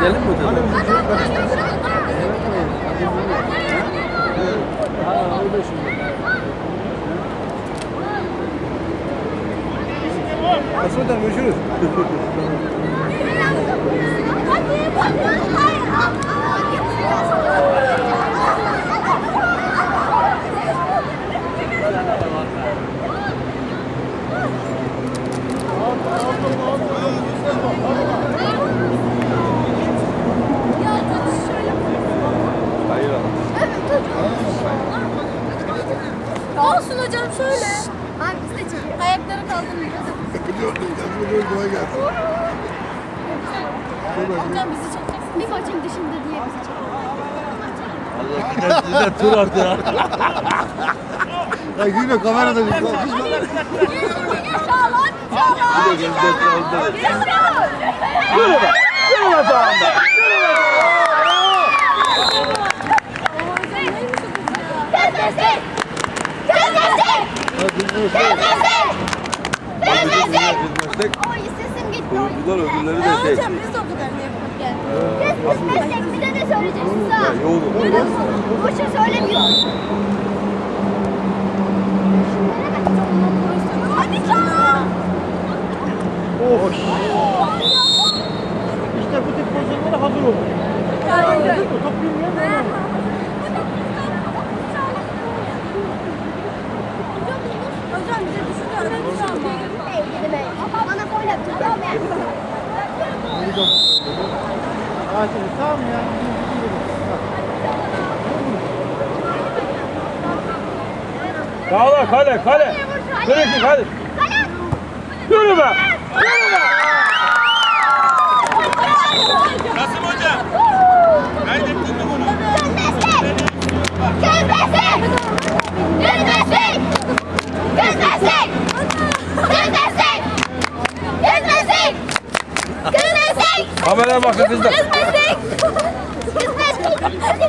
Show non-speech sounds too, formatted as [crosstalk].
Gidelim mi şimdi. Nasıl da görüşürüz. [laughs] Hayır abi. Olsun hocam şöyle. Abi biz de çekiyoruz. Ayakları kaldırmıyor. Hocam bizi çekeceksin. Bir maçın dışında diye bizi çekiyorsun. Size tur attı ya. Ya gülme kamerada bir Çağlar, Çağlar. Bir de gözde kaldı. Yürü be. Yürü be sağında. Gelmesin! Gelmesin! Bilmezsek Ay sesim gitti. oyuncular öbürleri de şey. Hocam biz de o kadar ne yapalım gel. Kesmezsek bir de söyleyeceksiniz ha? Yoğun. Boşa söylemiyor. Hadi Çağlar. İşte bu tip pozisyonlara hazır olun. Mı? Top bilmeyen de oynamaz. Hocam Açın tamam ya. Sağla kale kale. Sürekli hadi. Yürü be. Kasım Kızmasın. Kameraya bakın kızlar. Kızmasın. Kızmasın.